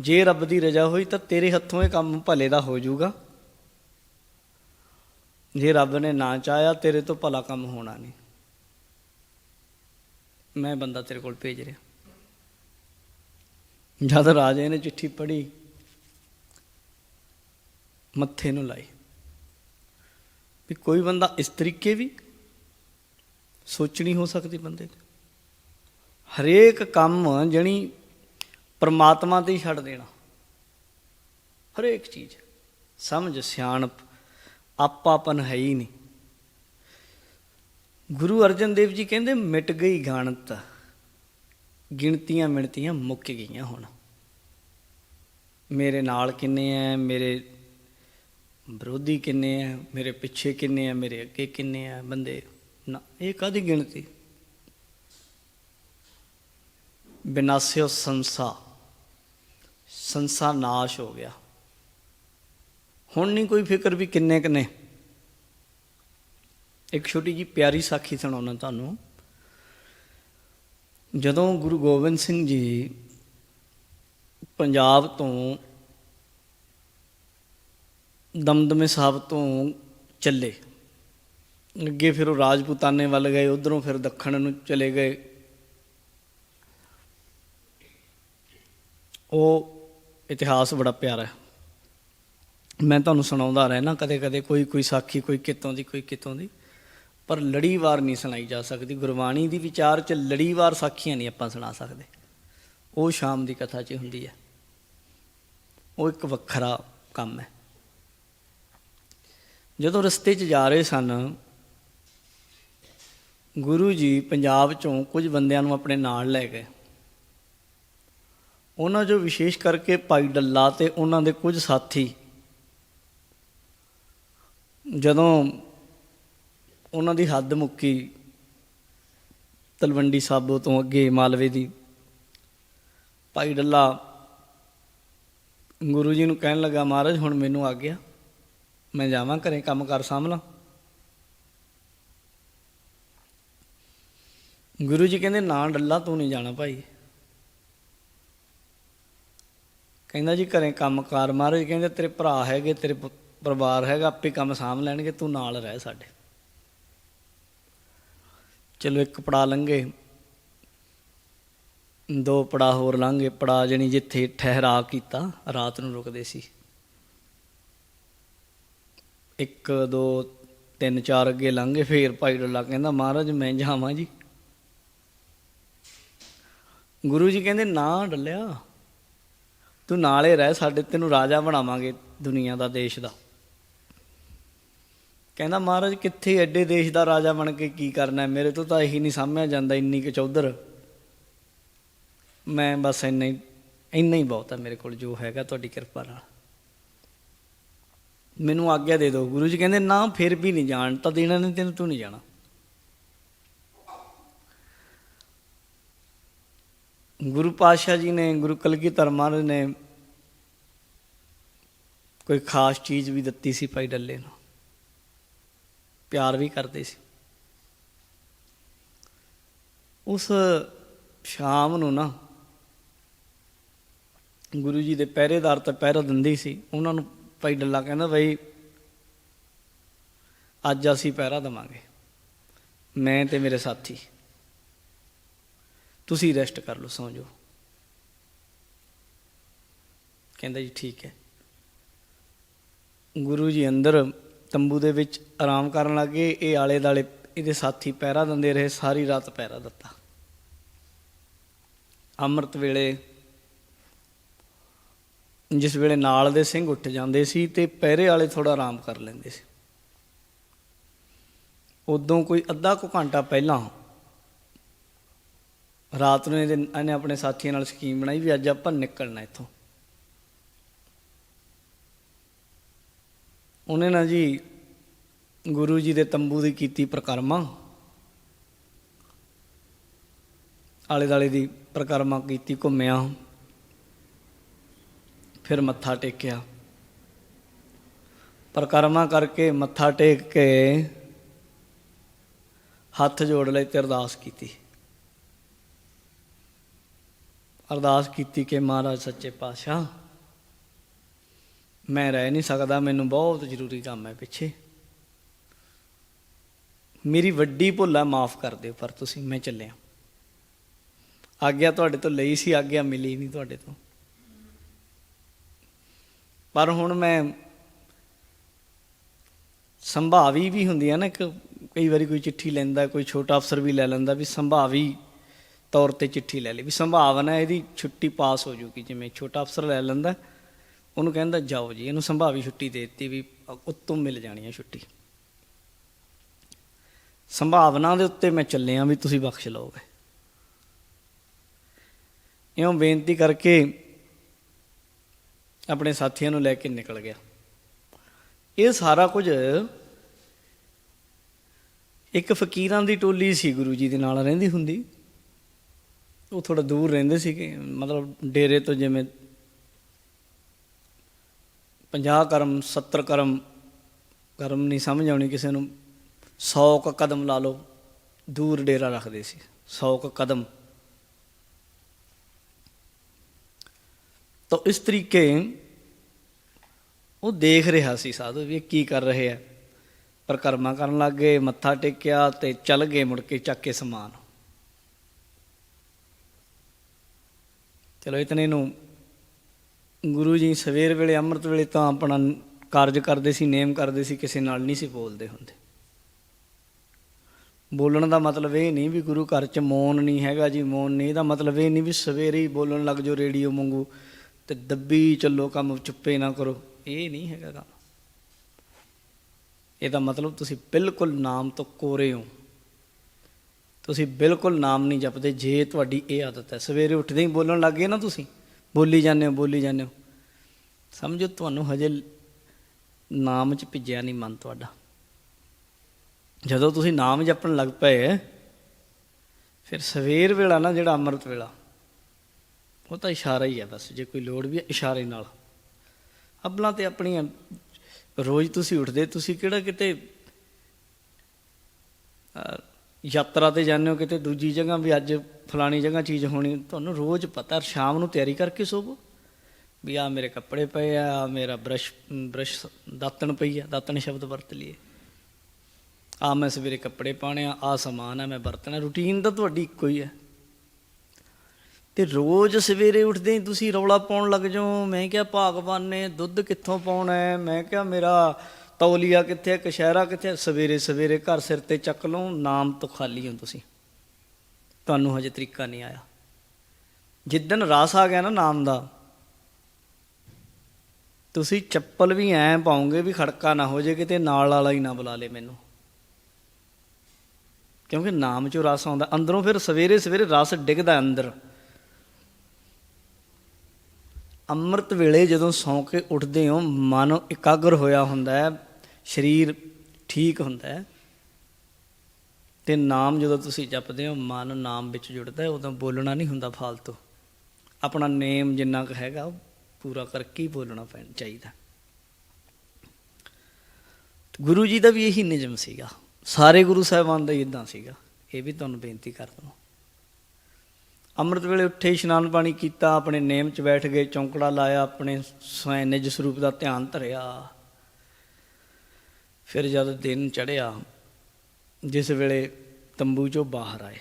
ਜੇ ਰੱਬ ਦੀ ਰਜ਼ਾ ਹੋਈ ਤਾਂ ਤੇਰੇ ਹੱਥੋਂ ਇਹ ਕੰਮ ਭਲੇ ਦਾ ਹੋ ਜਾਊਗਾ। ਜੇ ਰੱਬ ਨੇ ਨਾ ਚਾਹਿਆ, ਤੇਰੇ ਤੋਂ ਭਲਾ ਕੰਮ ਹੋਣਾ ਨਹੀਂ। ਮੈਂ ਬੰਦਾ ਤੇਰੇ ਕੋਲ ਭੇਜ ਰਿਹਾ। ਜਦ ਰਾਜੇ ਨੇ ਚਿੱਠੀ ਪੜ੍ਹੀ, ਮੱਥੇ ਨੂੰ ਲਾਈ। ਵੀ ਕੋਈ ਬੰਦਾ ਇਸ ਤਰੀਕੇ ਵੀ ਸੋਚਣੀ ਹੋ ਸਕਦੀ ਬੰਦੇ ਤੇ ਹਰੇਕ ਕੰਮ ਜਣੀ ਪਰਮਾਤਮਾ ਤੇ ਹੀ ਛੱਡ ਦੇਣਾ। ਹਰੇਕ ਚੀਜ਼। ਸਮਝ, ਸਿਆਣਪ, ਆਪਾਪਨ ਹੈ ਹੀ ਨਹੀਂ। ਗੁਰੂ ਅਰਜਨ ਦੇਵ ਜੀ ਕਹਿੰਦੇ, ਮਿਟ ਗਈ ਗਣਤ। ਗਿਣਤੀਆਂ ਮਿਣਤੀਆਂ ਮੁੱਕ ਗਈਆਂ ਹੁਣ। ਮੇਰੇ ਨਾਲ ਕਿੰਨੇ ਐ? ਮੇਰੇ ਵਿਰੋਧੀ ਕਿੰਨੇ ਐ? ਮੇਰੇ ਪਿੱਛੇ ਕਿੰਨੇ ਐ? ਮੇਰੇ ਅੱਗੇ ਕਿੰਨੇ ਐ? ਬੰਦੇ ਨਾ, ਇਹ ਕਾਦੀ ਗਿਣਤੀ? ਬਿਨਾਸਿਓ ਸੰਸਾ। ਸੰਸਾ ਨਾਸ਼ ਹੋ ਗਿਆ। ਹੁਣ ਨਹੀਂ ਕੋਈ ਫਿਕਰ ਵੀ ਕਿੰਨੇ ਕਿੰਨੇ ਇੱਕ ਛੋਟੀ ਜੀ ਪਿਆਰੀ ਸਾਖੀ ਸੁਣਾਉਣਾ ਤੁਹਾਨੂੰ। ਜਦੋਂ ਗੁਰੂ ਗੋਬਿੰਦ ਸਿੰਘ ਜੀ ਪੰਜਾਬ ਤੋਂ ਦਮਦਮੇ ਸਾਹਿਬ ਤੋਂ ਚੱਲੇ, ਅੱਗੇ ਫਿਰ ਉਹ ਰਾਜਪੂਤਾਨੇ ਵੱਲ ਗਏ, ਉਧਰੋਂ ਫਿਰ ਦੱਖਣ ਨੂੰ ਚਲੇ ਗਏ। ਉਹ ਇਤਿਹਾਸ ਬੜਾ ਪਿਆਰਾ ਹੈ। ਮੈਂ ਤੁਹਾਨੂੰ ਸੁਣਾਉਂਦਾ ਰਹਿਣਾ ਕਦੇ ਕਦੇ ਕੋਈ ਕੋਈ ਸਾਖੀ, ਕੋਈ ਕਿਤੋਂ ਦੀ, ਕੋਈ ਕਿਤੋਂ ਦੀ। ਪਰ ਲੜੀਵਾਰ ਨਹੀਂ ਸੁਣਾਈ ਜਾ ਸਕਦੀ। ਗੁਰਬਾਣੀ ਦੀ ਵਿਚਾਰ ਚ ਲੜੀਵਾਰ ਸਾਖੀਆਂ ਨਹੀਂ ਆਪਾਂ ਸੁਣਾ ਸਕਦੇ। ਉਹ ਸ਼ਾਮ ਦੀ ਕਥਾ 'ਚ ਹੁੰਦੀ ਹੈ। ਉਹ ਇੱਕ ਵੱਖਰਾ ਕੰਮ ਹੈ। ਜਦੋਂ ਰਸਤੇ 'ਚ ਜਾ ਰਹੇ ਸਨ, ਗੁਰੂ ਜੀ ਪੰਜਾਬ ਚੋਂ ਕੁਝ ਬੰਦਿਆਂ ਨੂੰ ਆਪਣੇ ਨਾਲ ਲੈ ਗਏ। ਉਹਨਾਂ ਜੋ ਵਿਸ਼ੇਸ਼ ਕਰਕੇ ਭਾਈ ਡੱਲਾ ਤੇ ਉਹਨਾਂ ਦੇ ਕੁਝ ਸਾਥੀ ਜਦੋਂ ਉਹਨਾਂ ਦੀ ਹੱਦ ਮੁੱਕੀ ਤਲਵੰਡੀ ਸਾਬੋ ਤੋਂ ਅੱਗੇ ਮਾਲਵੇ ਦੀ। ਭਾਈ ਡੱਲਾ ਗੁਰੂ ਜੀ ਨੂੰ ਕਹਿਣ ਲੱਗਾ, ਮਹਾਰਾਜ, ਹੁਣ ਮੈਨੂੰ ਆ ਗਿਆ। ਮੈਂ ਜਾਵਾਂ ਘਰੇ ਕੰਮ ਕਰ ਸਾਂਭਲਾਂ ਗੁਰੂ ਜੀ ਕਹਿੰਦੇ, ਨਾ ਡੱਲਾ, ਤੂੰ ਨਹੀਂ ਜਾਣਾ ਭਾਈ। ਕਹਿੰਦਾ ਜੀ, ਘਰੇ ਕੰਮ ਕਾਰ ਮਹਾਰਾਜ ਕਹਿੰਦੇ, ਤੇਰੇ ਭਰਾ ਹੈਗੇ, ਤੇਰੇ ਪਰਿਵਾਰ ਹੈਗਾ, ਆਪੇ ਕੰਮ ਸਾਂਭ ਲੈਣਗੇ, ਤੂੰ ਨਾਲ ਰਹਿ ਸਾਡੇ। ਚਲੋ ਇੱਕ ਪੜਾ ਲੰਘੇ। ਦੋ ਪੜਾ ਹੋਰ ਲੰਘੇ। ਪੜਾ ਜਣੀ ਜਿੱਥੇ ਠਹਿਰਾ ਕੀਤਾ, ਰਾਤ ਨੂੰ ਰੁਕਦੇ ਸੀ। ਇੱਕ, ਦੋ, ਤਿੰਨ, ਚਾਰ ਅੱਗੇ ਲੰਘੇ। ਫੇਰ ਭਾਈ ਡੱਲਾ ਕਹਿੰਦਾ, ਮਹਾਰਾਜ, ਮੈਂ ਜਾਵਾਂ ਜੀ। ਗੁਰੂ ਜੀ ਕਹਿੰਦੇ, ਨਾ ਡੱਲਿਆ। ਤੂੰ ਨਾਲੇ ਰਹਿ, ਸਾਡੇ ਤੈਨੂੰ ਰਾਜਾ ਬਣਾਵਾਂਗੇ ਦੁਨੀਆ ਦਾ, ਦੇਸ਼ ਦਾ। ਕਹਿੰਦਾ, ਮਹਾਰਾਜ, ਕਿੱਥੇ ਐਡੇ ਦੇਸ਼ ਦਾ ਰਾਜਾ ਬਣ ਕੇ ਕੀ ਕਰਨਾ ਮੇਰੇ ਤੋਂ ਤਾਂ ਇਹੀ ਨਹੀਂ ਸਾਹਮਣੇ ਜਾਂਦਾ ਇੰਨੀ ਕੁ ਚੌਧਰ। ਮੈਂ ਬਸ ਇੰਨਾ ਹੀ ਇੰਨਾ ਹੀ ਬਹੁਤ ਹੈ ਮੇਰੇ ਕੋਲ, ਜੋ ਹੈਗਾ ਤੁਹਾਡੀ ਕਿਰਪਾ ਨਾਲ। ਮੈਨੂੰ ਆਗਿਆ ਦੇ ਦਿਓ। ਗੁਰੂ ਜੀ ਕਹਿੰਦੇ, ਨਾ, ਫਿਰ ਵੀ ਨਹੀਂ ਜਾਣ, ਤਾਂ ਦੇਣਾ ਨਹੀਂ ਤੈਨੂੰ ਤੂੰ ਨਹੀਂ ਜਾਣਾ। ਗੁਰੂ ਪਾਤਸ਼ਾਹ ਜੀ ਨੇ, ਗੁਰੂ ਕਲਗੀਧਰ ਮਹਾਰਾਜ ਨੇ ਕੋਈ ਖਾਸ ਚੀਜ਼ ਵੀ ਦਿੱਤੀ ਸੀ ਭਾਈ ਡੱਲੇ ਨੂੰ। ਪਿਆਰ ਵੀ ਕਰਦੇ ਸੀ। ਉਸ ਸ਼ਾਮ ਨੂੰ ਨਾ ਗੁਰੂ ਜੀ ਦੇ ਪਹਿਰੇਦਾਰ ਤਾਂ ਪਹਿਰਾ ਦਿੰਦੀ ਸੀ। ਉਹਨਾਂ ਨੂੰ ਭਾਈ ਡੱਲਾ ਕਹਿੰਦਾ, ਬਈ, ਅੱਜ ਅਸੀਂ ਪਹਿਰਾ ਦਵਾਂਗੇ। ਮੈਂ ਤੇ ਮੇਰੇ ਸਾਥੀ। ਤੁਸੀਂ ਰੈਸਟ ਕਰ ਲਓ, ਸੌਂ ਜਾਓ। ਕਹਿੰਦਾ ਜੀ, ਠੀਕ ਹੈ। ਗੁਰੂ ਜੀ ਅੰਦਰ ਤੰਬੂ ਦੇ ਵਿੱਚ ਆਰਾਮ ਕਰਨ ਲੱਗੇ, ਇਹ ਆਲੇ ਦਾਲੇ ਇਹਦੇ ਸਾਥੀ ਪਹਿਰਾ ਦਿੰਦੇ ਰਹੇ, ਸਾਰੀ ਰਾਤ ਪਹਿਰਾ ਦਿੱਤਾ। ਅੰਮ੍ਰਿਤ ਵੇਲੇ ਜਿਸ ਵੇਲੇ ਨਾਲ ਦੇ ਸਿੰਘ ਉੱਠ ਜਾਂਦੇ ਸੀ ਤੇ ਪਹਿਰੇ ਵਾਲੇ ਥੋੜਾ ਆਰਾਮ ਕਰ ਲੈਂਦੇ ਸੀ। ਉਦੋਂ ਕੋਈ ਅੱਧਾ ਕੁ ਘੰਟਾ ਪਹਿਲਾਂ ਰਾਤ ਨੂੰ ਇਹਦੇ ਇਹਨੇ ਆਪਣੇ ਸਾਥੀਆਂ ਨਾਲ ਸਕੀਮ ਬਣਾਈ ਵੀ ਅੱਜ ਆਪਾਂ ਨਿਕਲਣਾ ਇੱਥੋਂ। ਉਹਨੇ ਨਾ ਜੀ ਗੁਰੂ ਜੀ ਦੇ ਤੰਬੂ ਦੀ ਕੀਤੀ ਪ੍ਰਕਰਮਾ। ਆਲੇ ਦਾਲੇ ਦੀ ਪ੍ਰਕਰਮਾ ਕੀਤੀ, ਘੁੰਮਿਆ। ਫਿਰ ਮੱਥਾ ਟੇਕਿਆ। ਪ੍ਰਕਰਮਾ ਕਰਕੇ ਮੱਥਾ ਟੇਕ ਕੇ ਹੱਥ ਜੋੜ ਲਈ ਤੇ ਅਰਦਾਸ ਕੀਤੀ। ਅਰਦਾਸ ਕੀਤੀ ਕਿ ਮਹਾਰਾਜ ਸੱਚੇ ਪਾਤਸ਼ਾਹ ਮੈਂ ਰਹਿ ਨਹੀਂ ਸਕਦਾ, ਮੈਨੂੰ ਬਹੁਤ ਜ਼ਰੂਰੀ ਕੰਮ ਹੈ ਪਿੱਛੇ। ਮੇਰੀ ਵੱਡੀ ਭੁੱਲ ਹੈ ਮਾਫ ਕਰ ਦਿਓ, ਪਰ ਤੁਸੀਂ, ਮੈਂ ਚੱਲਿਆ। ਆਗਿਆ ਤੁਹਾਡੇ ਤੋਂ ਲਈ ਸੀ, ਆਗਿਆ ਮਿਲੀ ਨਹੀਂ ਤੁਹਾਡੇ ਤੋਂ। ਪਰ ਹੁਣ ਮੈਂ ਸੰਭਾਵੀ ਵੀ ਹੁੰਦੀ ਹੈ ਨਾ ਕਿ ਕਈ ਵਾਰੀ ਕੋਈ ਚਿੱਠੀ ਲੈਂਦਾ, ਕੋਈ ਛੋਟਾ ਅਫਸਰ ਵੀ ਲੈ ਲੈਂਦਾ ਵੀ ਸੰਭਾਵੀ ਤੌਰ ਤੇ ਚਿੱਠੀ ਲੈ ਲਈ ਵੀ ਸੰਭਾਵਨਾ ਇਹਦੀ ਛੁੱਟੀ ਪਾਸ ਹੋ ਜੂਗੀ, ਜਿਵੇਂ ਛੋਟਾ ਅਫਸਰ ਲੈ ਲੈਂਦਾ ਉਹਨੂੰ ਕਹਿੰਦਾ, ਜਾਓ ਜੀ। ਇਹਨੂੰ ਸੰਭਾਵੀ ਛੁੱਟੀ ਦੇ ਦਿੱਤੀ ਵੀ ਉੱਤੋਂ ਮਿਲ ਜਾਣੀ ਹੈ ਛੁੱਟੀ। ਸੰਭਾਵਨਾ ਦੇ ਉੱਤੇ ਮੈਂ ਚੱਲਿਆ ਵੀ ਤੁਸੀਂ ਬਖਸ਼ ਲਓਗੇ। ਇਉਂ ਬੇਨਤੀ ਕਰਕੇ ਆਪਣੇ ਸਾਥੀਆਂ ਨੂੰ ਲੈ ਕੇ ਨਿਕਲ ਗਿਆ। ਇਹ ਸਾਰਾ ਕੁਝ ਇੱਕ ਫਕੀਰਾਂ ਦੀ ਟੋਲੀ ਸੀ, ਗੁਰੂ ਜੀ ਦੇ ਨਾਲ ਰਹਿੰਦੀ ਹੁੰਦੀ। ਉਹ ਥੋੜਾ ਦੂਰ ਰਹਿੰਦੇ ਸੀਗੇ, ਮਤਲਬ ਡੇਰੇ ਤੋਂ ਜਿਵੇਂ 50 ਕਰਮ 70 ਕਰਮ ਕਰਮ ਨਹੀਂ ਸਮਝ ਆਉਣੀ ਕਿਸੇ ਨੂੰ 100 ਕ ਕਦਮ ਲਾ ਲਓ, ਦੂਰ ਡੇਰਾ ਰੱਖਦੇ ਸੀ 100 ਕ ਕਦਮ। ਤਾਂ ਇਸ ਤਰੀਕੇ ਉਹ ਦੇਖ ਰਿਹਾ ਸੀ ਸਾਧੂ ਵੀ ਇਹ ਕੀ ਕਰ ਰਹੇ ਆ। ਪਰਕਰਮਾ ਕਰਨ ਲੱਗ ਗਏ, ਮੱਥਾ ਟੇਕਿਆ ਤੇ ਚੱਲ ਗਏ ਮੁੜ ਕੇ ਚੱਕ ਕੇ ਸਮਾਨ। ਚਲੋ, ਇਤਨੇ ਨੂੰ ਗੁਰੂ ਜੀ ਸਵੇਰ ਵੇਲੇ, ਅੰਮ੍ਰਿਤ ਵੇਲੇ ਤਾਂ ਆਪਣਾ ਕਾਰਜ ਕਰਦੇ ਸੀ, ਨੇਮ ਕਰਦੇ ਸੀ, ਕਿਸੇ ਨਾਲ ਨਹੀਂ ਸੀ ਬੋਲਦੇ ਹੁੰਦੇ। ਬੋਲਣ ਦਾ ਮਤਲਬ ਇਹ ਨਹੀਂ ਵੀ ਗੁਰੂ ਘਰ ਚ ਮੌਨ ਨਹੀਂ ਹੈਗਾ ਜੀ, ਮੌਨ ਨਹੀਂ। ਇਹਦਾ ਮਤਲਬ ਇਹ ਨਹੀਂ ਵੀ ਸਵੇਰੇ ਹੀ ਬੋਲਣ ਲੱਗ ਜਾਓ ਰੇਡੀਓ ਮੰਗੂ ਤੇ ਦੱਬੀ ਚੱਲੋ, ਕੰਮ ਚੁੱਪੇ ਨਾ ਕਰੋ। ਇਹ ਨਹੀਂ ਹੈਗਾ ਕੰਮ ਇਹਦਾ ਮਤਲਬ ਤੁਸੀਂ ਬਿਲਕੁਲ ਨਾਮ ਤੋਂ ਕੋਰੇ ਹੋ। ਤੁਸੀਂ ਬਿਲਕੁਲ ਨਾਮ ਨਹੀਂ ਜਪਦੇ, ਜੇ ਤੁਹਾਡੀ ਇਹ ਆਦਤ ਹੈ। ਸਵੇਰੇ ਉੱਠਦੇ ਹੀ ਬੋਲਣ ਲੱਗ ਗਏ ਨਾ ਤੁਸੀਂ। ਬੋਲੀ ਜਾਂਦੇ ਹੋ, ਬੋਲੀ ਜਾਂਦੇ ਹੋ। ਸਮਝੋ, ਤੁਹਾਨੂੰ ਹਜੇ ਨਾਮ 'ਚ ਭਿੱਜਿਆ ਨਹੀਂ ਮਨ ਤੁਹਾਡਾ। ਜਦੋਂ ਤੁਸੀਂ ਨਾਮ ਜਪਣ ਲੱਗ ਪਏ, ਫਿਰ ਸਵੇਰ ਵੇਲਾ ਨਾ ਜਿਹੜਾ ਅੰਮ੍ਰਿਤ ਵੇਲਾ, ਉਹ ਤਾਂ ਇਸ਼ਾਰਾ ਹੀ ਹੈ ਬਸ, ਜੇ ਕੋਈ ਲੋੜ ਵੀ ਹੈ ਇਸ਼ਾਰੇ ਨਾਲ। ਅੱਬਲਾਂ ਤੇ ਆਪਣੀਆਂ, ਰੋਜ਼ ਤੁਸੀਂ ਉੱਠਦੇ, ਤੁਸੀਂ ਕਿਹੜਾ ਕਿਤੇ ਯਾਤਰਾ ਤੇ ਜਾਂਦੇ ਹੋ ਕਿਤੇ ਦੂਜੀ ਜਗ੍ਹਾ ਵੀ ਅੱਜ ਫਲਾਣੀ ਜਗ੍ਹਾ ਚੀਜ਼ ਹੋਣੀ, ਤੁਹਾਨੂੰ ਰੋਜ਼ ਪਤਾ, ਸ਼ਾਮ ਨੂੰ ਤਿਆਰੀ ਕਰਕੇ ਸੋਵੋ। ਵੀ ਆ ਮੇਰੇ ਕੱਪੜੇ ਪਏ ਆ, ਆਹ ਮੇਰਾ ਬ੍ਰਸ਼ ਬ੍ਰਸ਼ ਦਾਤਣ ਪਈ ਆ, ਦਾਤਣ ਸ਼ਬਦ ਵਰਤ ਲਈਏ। ਆ ਮੈਂ ਸਵੇਰੇ ਕੱਪੜੇ ਪਾਣੇ ਆ ਆ ਸਮਾਨ ਆ, ਮੈਂ ਵਰਤਣਾ, ਰੂਟੀਨ ਤਾਂ ਤੁਹਾਡੀ ਇੱਕੋ ਹੀ ਹੈ ਤੇ ਰੋਜ਼ ਸਵੇਰੇ ਉੱਠਦੇ ਹੀ ਤੁਸੀਂ ਰੌਲਾ ਪਾਉਣ ਲੱਗ ਜਾਓ, ਮੈਂ ਕਿਹਾ ਭਾਗਵਾਨ ਨੇ ਦੁੱਧ ਕਿੱਥੋਂ ਪਾਉਣਾ ਹੈ? ਮੈਂ ਕਿਹਾ ਮੇਰਾ ਤੌਲੀਆ ਕਿੱਥੇ ਹੈ ਕਸ਼ਹਿਰਾ ਕਿੱਥੇ? ਸਵੇਰੇ ਸਵੇਰੇ ਘਰ ਸਿਰ ਤੇ ਚੱਕ ਲਓ, ਨਾਮ ਤੋਂ ਖਾਲੀ ਹੋ ਤੁਸੀਂ। ਤੁਹਾਨੂੰ ਹਜੇ ਤਰੀਕਾ ਨਹੀਂ ਆਇਆ। ਜਿੱਦਨ ਰਸ ਆ ਗਿਆ ਨਾ ਨਾਮ ਦਾ, ਤੁਸੀਂ ਚੱਪਲ ਵੀ ਐ ਪਾਉਂਗੇ ਵੀ ਖੜਕਾ ਨਾ ਹੋ ਜੇ ਕਿਤੇ, ਨਾਲ ਵਾਲਾ ਹੀ ਨਾ ਬੁਲਾ ਲੇ ਮੈਨੂੰ। ਕਿਉਂਕਿ ਨਾਮ ਚੋਂ ਰਸ ਆਉਂਦਾ। ਅੰਦਰੋਂ ਫਿਰ ਸਵੇਰੇ ਸਵੇਰੇ ਰਸ ਡਿੱਗਦਾ ਅੰਦਰ। ਅੰਮ੍ਰਿਤ ਵੇਲੇ ਜਦੋਂ ਸੌਂ ਕੇ ਉੱਠਦੇ ਹੋ, ਮਨ ਇਕਾਗਰ ਹੋਇਆ ਹੁੰਦਾ ਹੈ। ਸਰੀਰ ਠੀਕ ਹੁੰਦਾ ਹੈ ਤੇ ਨਾਮ ਜਦੋਂ ਤੁਸੀਂ ਜਪਦੇ ਹੋ, ਮਨ ਨਾਮ ਵਿੱਚ ਜੁੜਦਾ ਹੈ, ਉਦੋਂ ਬੋਲਣਾ ਨਹੀਂ ਹੁੰਦਾ ਫਾਲਤੂ। ਆਪਣਾ ਨੇਮ ਜਿੰਨਾ ਕੁ ਹੈਗਾ ਪੂਰਾ ਕਰਕੇ ਹੀ ਬੋਲਣਾ ਪੈਣਾ ਚਾਹੀਦਾ। ਗੁਰੂ ਜੀ ਦਾ ਵੀ ਇਹੀ ਨਿਯਮ ਸੀਗਾ। ਸਾਰੇ ਗੁਰੂ ਸਾਹਿਬਾਨ ਦਾ ਇਦਾਂ ਸੀਗਾ। ਇਹ ਵੀ ਤੁਹਾਨੂੰ ਬੇਨਤੀ ਕਰ ਦਵਾਂ। ਅੰਮ੍ਰਿਤ ਵੇਲੇ ਉੱਠੇ, ਇਸ਼ਨਾਨ ਪਾਣੀ ਕੀਤਾ, ਆਪਣੇ ਨੇਮ 'ਚ ਬੈਠ ਗਏ, ਚੌਂਕੜਾ ਲਾਇਆ, ਆਪਣੇ ਸਵੈ ਨਿਜ ਸਰੂਪ ਦਾ ਧਿਆਨ ਧਰਿਆ। ਫਿਰ ਜਦ ਦਿਨ ਚੜ੍ਹਿਆ, ਜਿਸ ਵੇਲੇ ਤੰਬੂ 'ਚੋਂ ਬਾਹਰ ਆਏ,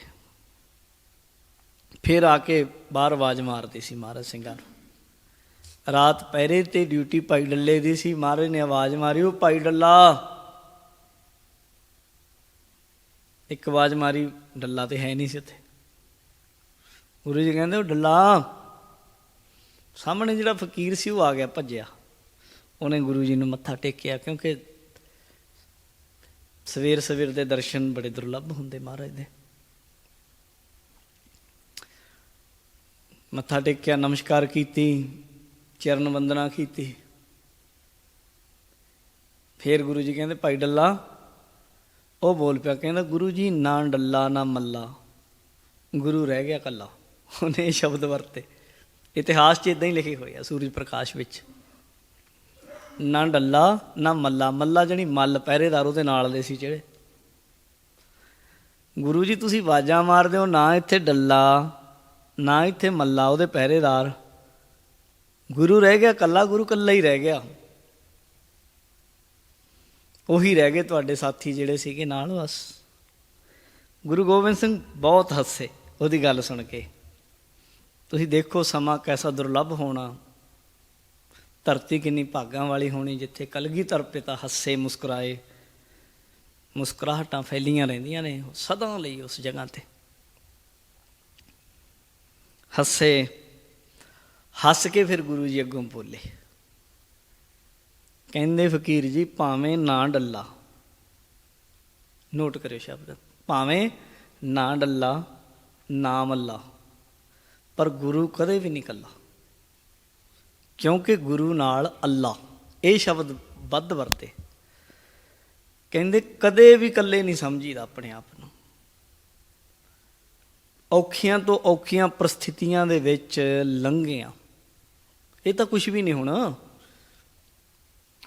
ਫਿਰ ਆ ਕੇ ਬਾਹਰ ਆਵਾਜ਼ ਮਾਰਦੀ ਸੀ ਮਹਾਰਾਜ ਸਿੰਘਾਂ ਨੂੰ। ਰਾਤ ਪਹਿਰੇ ਤੇ ਡਿਊਟੀ ਭਾਈ ਡੱਲੇ ਦੀ ਸੀ, ਮਹਾਰਾਜ ਨੇ ਆਵਾਜ਼ ਮਾਰੀ ਉਹ ਭਾਈ ਡੱਲਾ! ਇੱਕ ਆਵਾਜ਼ ਮਾਰੀ, ਡੱਲਾ ਤੇ ਹੈ ਨਹੀਂ ਸੀ ਉੱਥੇ ਗੁਰੂ ਜੀ ਕਹਿੰਦੇ ਉਹ ਡੱਲਾ! ਸਾਹਮਣੇ ਜਿਹੜਾ ਫਕੀਰ ਸੀ, ਉਹ ਆ ਗਿਆ, ਭੱਜਿਆ। ਉਹਨੇ ਗੁਰੂ ਜੀ ਨੂੰ ਮੱਥਾ ਟੇਕਿਆ, ਕਿਉਂਕਿ ਸਵੇਰ ਸਵੇਰ ਦੇ ਦਰਸ਼ਨ ਬੜੇ ਦੁਰਲੱਭ ਹੁੰਦੇ ਮਹਾਰਾਜ ਦੇ। ਮੱਥਾ ਟੇਕਿਆ, ਨਮਸਕਾਰ ਕੀਤੀ, ਚਰਨ ਵੰਦਨਾ ਕੀਤੀ। ਫੇਰ ਗੁਰੂ ਜੀ ਕਹਿੰਦੇ, ਭਾਈ ਡੱਲਾ, ਉਹ ਬੋਲ ਪਿਆ, ਕਹਿੰਦਾ, ਗੁਰੂ ਜੀ, ਨਾ ਡੱਲਾ, ਨਾ ਮੱਲਾ। ਗੁਰੂ ਰਹਿ ਗਿਆ ਕੱਲਾ। ਉਹਨੇ ਇਹ ਸ਼ਬਦ ਵਰਤੇ। ਇਤਿਹਾਸ 'ਚ ਇਦਾਂ ਹੀ ਲਿਖੇ ਹੋਏ ਆ, ਸੂਰਜ ਪ੍ਰਕਾਸ਼ ਵਿੱਚ। ਨਾ ਡੱਲਾ, ਨਾ ਮੱਲਾ। ਮੱਲਾ ਜਣੀ ਮੱਲ ਪਹਿਰੇਦਾਰ, ਉਹਦੇ ਨਾਲ ਦੇ ਸੀ ਜਿਹੜੇ। ਗੁਰੂ ਜੀ, ਤੁਸੀਂ ਆਵਾਜ਼ਾਂ ਮਾਰਦੇ ਹੋ, ਨਾ ਇੱਥੇ ਡੱਲਾ, ਨਾ ਇੱਥੇ ਮੱਲਾ, ਉਹਦੇ ਪਹਿਰੇਦਾਰ। ਗੁਰੂ ਰਹਿ ਗਿਆ, ਕੱਲਾ ਗੁਰੂ ਕੱਲਾ ਹੀ ਰਹਿ ਗਿਆ। ਉਹੀ ਰਹਿ ਗਏ ਤੁਹਾਡੇ ਸਾਥੀ ਜਿਹੜੇ ਸੀਗੇ ਨਾਲ, ਬਸ। ਗੁਰੂ ਗੋਬਿੰਦ ਸਿੰਘ ਬਹੁਤ ਹੱਸੇ, ਉਹਦੀ ਗੱਲ ਸੁਣ ਕੇ। ਤੁਸੀਂ ਦੇਖੋ ਸਮਾਂ ਕੈਸਾ ਦੁਰਲੱਭ ਹੋਣਾ। ਧਰਤੀ ਕਿੰਨੀ ਭਾਗਾਂ ਵਾਲੀ ਹੋਣੀ, ਜਿੱਥੇ ਕਲਗੀਧਰ ਪਿਤਾ ਹੱਸੇ ਮੁਸਕਰਾਏ। ਮੁਸਕਰਾਹਟਾਂ ਫੈਲੀਆਂ ਰਹਿੰਦੀਆਂ ਨੇ ਉਹ ਸਦਾ ਲਈ ਉਸ ਜਗ੍ਹਾ ਤੇ। ਹੱਸੇ, ਹੱਸ ਕੇ ਫਿਰ ਗੁਰੂ ਜੀ ਅੱਗੋਂ ਬੋਲੇ। ਕਹਿੰਦੇ, ਫਕੀਰ ਜੀ, ਭਾਵੇਂ ਨਾ ਡੱਲਾ। ਨੋਟ ਕਰਿਓ ਸ਼ਬਦ। ਭਾਵੇਂ ਨਾ ਡੱਲਾ, ਨਾ ਮੱਲਾ, ਪਰ ਗੁਰੂ ਕਦੇ ਵੀ ਨਹੀਂ ਕੱਲਾ। ਕਿਉਂਕਿ ਗੁਰੂ ਨਾਲ ਅੱਲਾ, ਇਹ ਸ਼ਬਦ ਵੱਧ ਵਰਤੇ। ਕਹਿੰਦੇ, ਕਦੇ ਵੀ ਇਕੱਲੇ ਨਹੀਂ ਸਮਝੀਦਾ ਆਪਣੇ ਆਪ ਨੂੰ। ਔਖੀਆਂ ਤੋਂ ਔਖੀਆਂ ਪ੍ਰਸਥਿਤੀਆਂ ਦੇ ਵਿੱਚ ਲੰਘਿਆ। ਇਹ ਤਾਂ ਕੁਝ ਵੀ ਨਹੀਂ ਹੁਣ।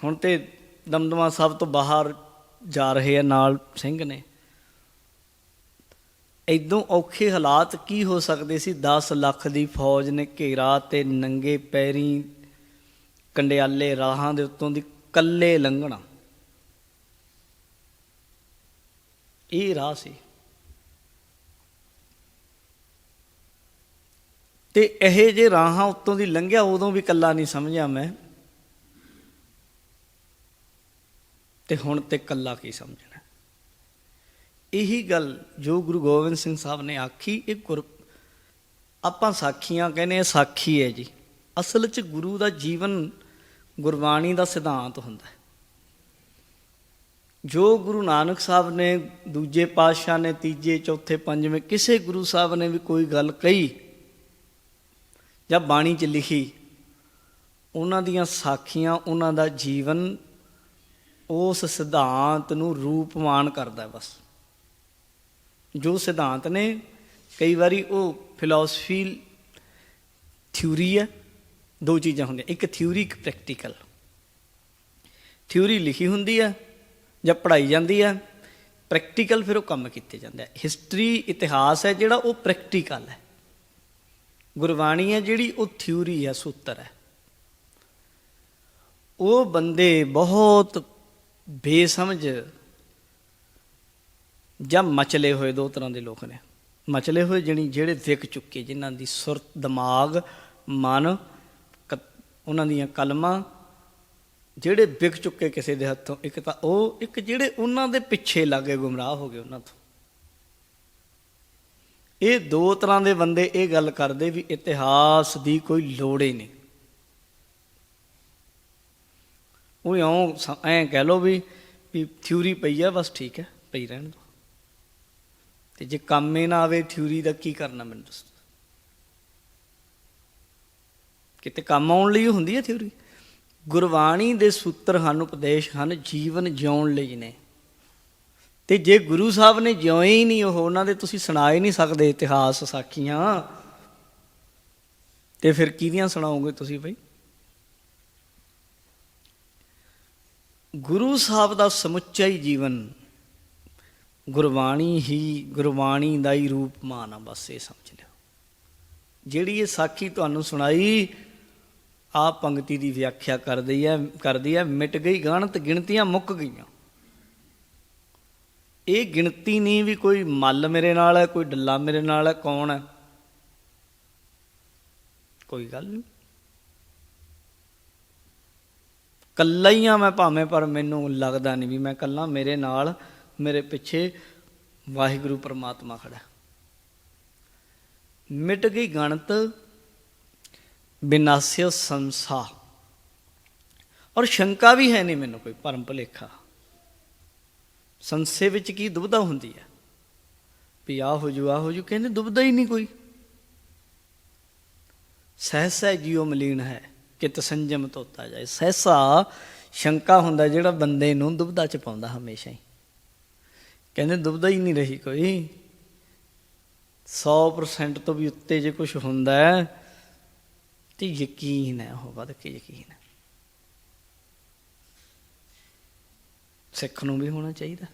ਹੁਣ ਤੇ ਦਮਦਮਾ ਸਾਹਿਬ ਤੋਂ ਬਾਹਰ ਜਾ ਰਹੇ ਆ ਨਾਲ ਸਿੰਘ ਨੇ। ਇਦੋਂ ਔਖੇ ਹਾਲਾਤ ਕੀ ਹੋ ਸਕਦੇ ਸੀ? 10 ਲੱਖ ਦੀ ਫੌਜ ਨੇ ਘੇਰਾ ਤੇ ਨੰਗੇ ਪੈਰੀ ਕੰਡਿਆਲੇ ਰਾਹਾਂ ਦੇ ਉੱਤੋਂ ਦੀ ਕੱਲੇ ਲੰਘਣਾ। ਇਹ ਰਾਹ ਸੀ। ਤੇ ਇਹ ਜੇ ਰਾਹਾਂ ਉੱਤੋਂ ਦੀ ਲੰਘਿਆ, ਉਦੋਂ ਵੀ ਕੱਲਾ ਨਹੀਂ ਸਮਝਿਆ ਮੈਂ। ਤੇ ਹੁਣ ਤੇ ਕੱਲਾ ਕੀ ਸਮਝਣਾ? ਇਹੀ ਗੱਲ ਜੋ ਗੁਰੂ ਗੋਬਿੰਦ ਸਿੰਘ ਸਾਹਿਬ ਨੇ ਆਖੀ, ਇਹ ਗੁਰ ਆਪਾਂ ਸਾਖੀਆਂ ਕਹਿੰਦੇ ਆ, ਸਾਖੀ ਹੈ ਜੀ। ਅਸਲ 'ਚ ਗੁਰੂ ਦਾ ਜੀਵਨ ਗੁਰਬਾਣੀ ਦਾ ਸਿਧਾਂਤ ਹੁੰਦਾ ਹੈ। ਜੋ ਗੁਰੂ ਨਾਨਕ ਸਾਹਿਬ ਨੇ ਦੂਜੇ ਪਾਤਸ਼ਾਹ ਨੇ, ਤੀਜੇ, ਚੌਥੇ, ਪੰਜਵੇਂ, ਕਿਸੇ ਗੁਰੂ ਸਾਹਿਬ ਨੇ ਵੀ ਕੋਈ ਗੱਲ ਕਹੀ ਜਾਂ ਬਾਣੀ 'ਚ ਲਿਖੀ, ਉਹਨਾਂ ਦੀਆਂ ਸਾਖੀਆਂ, ਉਹਨਾਂ ਦਾ ਜੀਵਨ ਉਸ ਸਿਧਾਂਤ ਨੂੰ ਰੂਪਮਾਨ ਕਰਦਾ ਬਸ। ਜੋ ਸਿਧਾਂਤ ਨੇ, ਕਈ ਵਾਰੀ ਉਹ ਫਿਲਾਸਫੀ ਥਿਊਰੀ ਹੈ ਦੋ ਚੀਜ਼ਾਂ ਹੁੰਦੀਆਂ। ਇੱਕ ਥਿਊਰੀ ਇੱਕ ਪ੍ਰੈਕਟੀਕਲ ਥਿਊਰੀ ਲਿਖੀ ਹੁੰਦੀ ਹੈ ਜਾਂ ਪੜ੍ਹਾਈ ਜਾਂਦੀ ਹੈ ਪ੍ਰੈਕਟੀਕਲ ਫਿਰ ਉਹ ਕੰਮ ਕੀਤੇ ਜਾਂਦੇ ਆ। ਹਿਸਟਰੀ ਇਤਿਹਾਸ ਹੈ ਜਿਹੜਾ ਉਹ ਪ੍ਰੈਕਟੀਕਲ ਹੈ। ਗੁਰਬਾਣੀ ਹੈ ਜਿਹੜੀ ਉਹ ਥਿਊਰੀ ਹੈ, ਸੂਤਰ ਹੈ। ਉਹ ਬੰਦੇ ਬਹੁਤ ਬੇਸਮਝ ਜਾਂ ਮਚਲੇ ਹੋਏ ਦੋ ਤਰ੍ਹਾਂ ਦੇ ਲੋਕ ਨੇ। ਮਚਲੇ ਹੋਏ ਜਣੀ ਜਿਹੜੇ ਵਿਕ ਚੁੱਕੇ, ਜਿਨ੍ਹਾਂ ਦੀ ਸੁਰਤ ਦਿਮਾਗ, ਮਨ ਉਹਨਾਂ ਦੀਆਂ ਕਲਮਾਂ, ਜਿਹੜੇ ਵਿਕ ਚੁੱਕੇ ਕਿਸੇ ਦੇ ਹੱਥੋਂ, ਇੱਕ ਤਾਂ ਉਹ, ਇੱਕ ਜਿਹੜੇ ਉਹਨਾਂ ਦੇ ਪਿੱਛੇ ਲੱਗੇ ਗੁੰਮਰਾਹ ਹੋ ਗਏ ਉਹਨਾਂ ਤੋਂ। ਇਹ ਦੋ ਤਰ੍ਹਾਂ ਦੇ ਬੰਦੇ ਇਹ ਗੱਲ ਕਰਦੇ ਵੀ ਇਤਿਹਾਸ ਦੀ ਕੋਈ ਲੋੜ ਹੀ ਨਹੀਂ। ਉਹ ਇਉਂ ਸ- ਐਂ ਕਹਿ ਲੋ ਵੀ ਵੀ ਥਿਊਰੀ ਪਈ ਆ, ਬਸ ਠੀਕ ਹੈ, ਪਈ ਰਹਿਣ ਦੋ ਤੇ ਜੇ ਕੰਮ ਹੀ ਨਾ ਆਵੇ ਥਿਊਰੀ ਦਾ ਕੀ ਕਰਨਾ ਮੈਨੂੰ ਦੱਸੋ? ਕਿਤੇ ਕੰਮ ਆਉਣ ਲਈ ਹੁੰਦੀ ਹੈ ਥਿਊਰੀ ਗੁਰਬਾਣੀ ਦੇ ਸੂਤਰ ਹਨ, ਉਪਦੇਸ਼ ਹਨ, ਜੀਵਨ ਜਿਉਣ ਲਈ ਨੇ। ਤੇ ਜੇ ਗੁਰੂ ਸਾਹਿਬ ਨੇ ਜਿਉਂ ਹੀ ਨਹੀਂ, ਉਹ ਉਹਨਾਂ ਦੇ ਤੁਸੀਂ ਸੁਣਾ ਹੀ ਨਹੀਂ ਸਕਦੇ ਇਤਿਹਾਸ ਸਾਖੀਆਂ। ਤੇ ਫਿਰ ਕਿਹਦੀਆਂ ਸੁਣਾਓਗੇ ਤੁਸੀਂ ਬਈ? ਗੁਰੂ ਸਾਹਿਬ ਦਾ ਸਮੁੱਚਾ ਹੀ ਜੀਵਨ ਗੁਰਬਾਣੀ ਹੀ ਗੁਰਬਾਣੀ ਦਾ ਹੀ ਰੂਪ ਮਾਨ ਆ, ਬਸ ਇਹ ਸਮਝ ਲਿਓ। ਜਿਹੜੀ ਇਹ ਸਾਖੀ ਤੁਹਾਨੂੰ ਸੁਣਾਈ ਆ ਪੰਕਤੀ ਦੀ ਵਿਆਖਿਆ ਕਰਦੀ ਹੈ ਕਰਦੀ ਹੈ ਮਿਟ ਗਈ ਗਣਤ ਗਿਣਤੀਆਂ ਮੁੱਕ ਗਈਆਂ। ਇਹ ਗਿਣਤੀ ਨਹੀਂ ਵੀ ਕੋਈ ਮੱਲ ਮੇਰੇ ਨਾਲ ਹੈ ਕੋਈ ਡੱਲਾ ਮੇਰੇ ਨਾਲ ਹੈ ਕੌਣ ਹੈ ਕੋਈ ਗੱਲ ਨਹੀਂ। ਕੱਲਾ ਹੀ ਆ ਮੈਂ ਭਾਵੇਂ, ਪਰ ਮੈਨੂੰ ਲੱਗਦਾ ਨਹੀਂ ਵੀ ਮੈਂ ਕੱਲਾ, ਮੇਰੇ ਨਾਲ, ਮੇਰੇ ਪਿੱਛੇ ਵਾਹਿਗੁਰੂ ਪਰਮਾਤਮਾ ਖੜਾ। ਮਿਟ ਗਈ ਗਣਤ ਬਿਨਾਸਿਓ ਸੰਸਾ ਔਰ ਸ਼ੰਕਾ ਵੀ ਹੈ ਨਹੀਂ ਮੈਨੂੰ ਕੋਈ ਭਰਮ ਭੁਲੇਖਾ। ਸੰਸੇ ਵਿੱਚ ਕੀ ਦੁਬਧਾ ਹੁੰਦੀ ਹੈ? ਵੀ ਆ ਹੋ ਜੂ ਆ ਹੋ ਜੂ, ਕਹਿੰਦੇ ਦੁਬਦਾ ਹੀ ਨਹੀਂ ਕੋਈ। ਸਹਸਾ ਜਿਉ ਮਲੀਨ ਹੈ ਕਿ ਤਸੰਜਮ ਤੋਤਾ ਜਾਏ। ਸਹਸਾ ਸ਼ੰਕਾ ਹੁੰਦਾ ਜਿਹੜਾ ਬੰਦੇ ਨੂੰ ਦੁਬਧਾ ਚ ਪਾਉਂਦਾ ਹਮੇਸ਼ਾ ਹੀ। ਕਹਿੰਦੇ ਦੁਬਦਾ ਹੀ ਨਹੀਂ ਰਹੀ ਕੋਈ। 100% ਤੋਂ ਵੀ ਉੱਤੇ ਜੇ ਕੁਝ ਹੁੰਦਾ ਹੈ ਤੇ ਯਕੀਨ ਹੈ ਉਹ ਵੱਧ ਕੇ ਯਕੀਨ ਹੈ। ਸਿੱਖ ਨੂੰ ਵੀ ਹੋਣਾ ਚਾਹੀਦਾ।